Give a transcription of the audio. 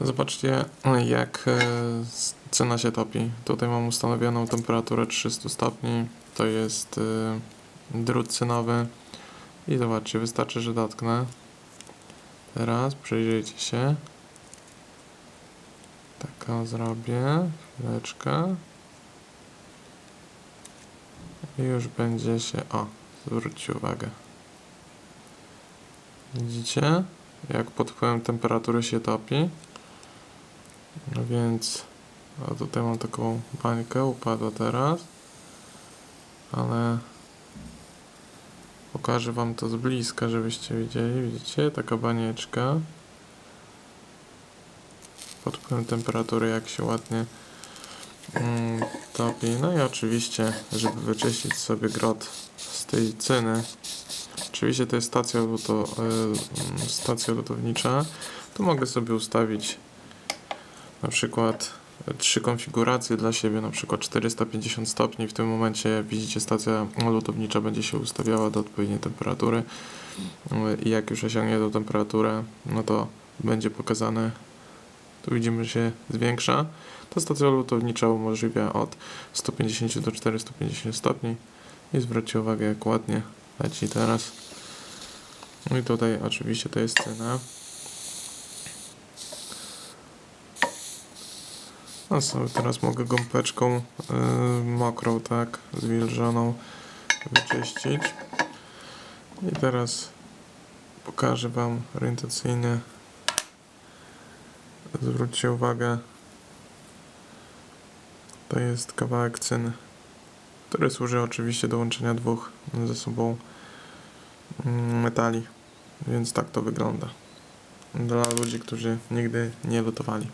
Zobaczcie, jak e, cena się topi. Tutaj mam ustanowioną temperaturę 300 stopni. To jest e, drut cynowy. I zobaczcie, wystarczy, że dotknę. Teraz przyjrzyjcie się. Taką zrobię. Chwileczkę. I już będzie się... O, zwróćcie uwagę. Widzicie? Jak pod wpływem temperatury się topi. No więc... O, tutaj mam taką bańkę, upadła teraz. Ale... Pokażę wam to z bliska, żebyście widzieli. Widzicie? Taka banieczka. Pod wpływem temperatury jak się ładnie mm, topi. No i oczywiście, żeby wyczyścić sobie grot z tej cyny. Oczywiście to jest stacja, luto, y, stacja lutownicza. Tu mogę sobie ustawić na przykład trzy konfiguracje dla siebie, na przykład 450 stopni. W tym momencie widzicie stacja lutownicza będzie się ustawiała do odpowiedniej temperatury i jak już osiągnie tą temperaturę, no to będzie pokazane, tu widzimy, że się zwiększa. Ta stacja lutownicza umożliwia od 150 do 450 stopni i zwróćcie uwagę jak ładnie leci teraz. No i tutaj oczywiście to jest cena. No sobie teraz mogę gąbeczką yy, mokrą, tak, zwilżoną wyczyścić. I teraz pokażę Wam orientacyjnie. Zwróćcie uwagę. To jest kawałek cyny, który służy oczywiście do łączenia dwóch ze sobą mm, metali. Więc tak to wygląda. Dla ludzi, którzy nigdy nie lutowali.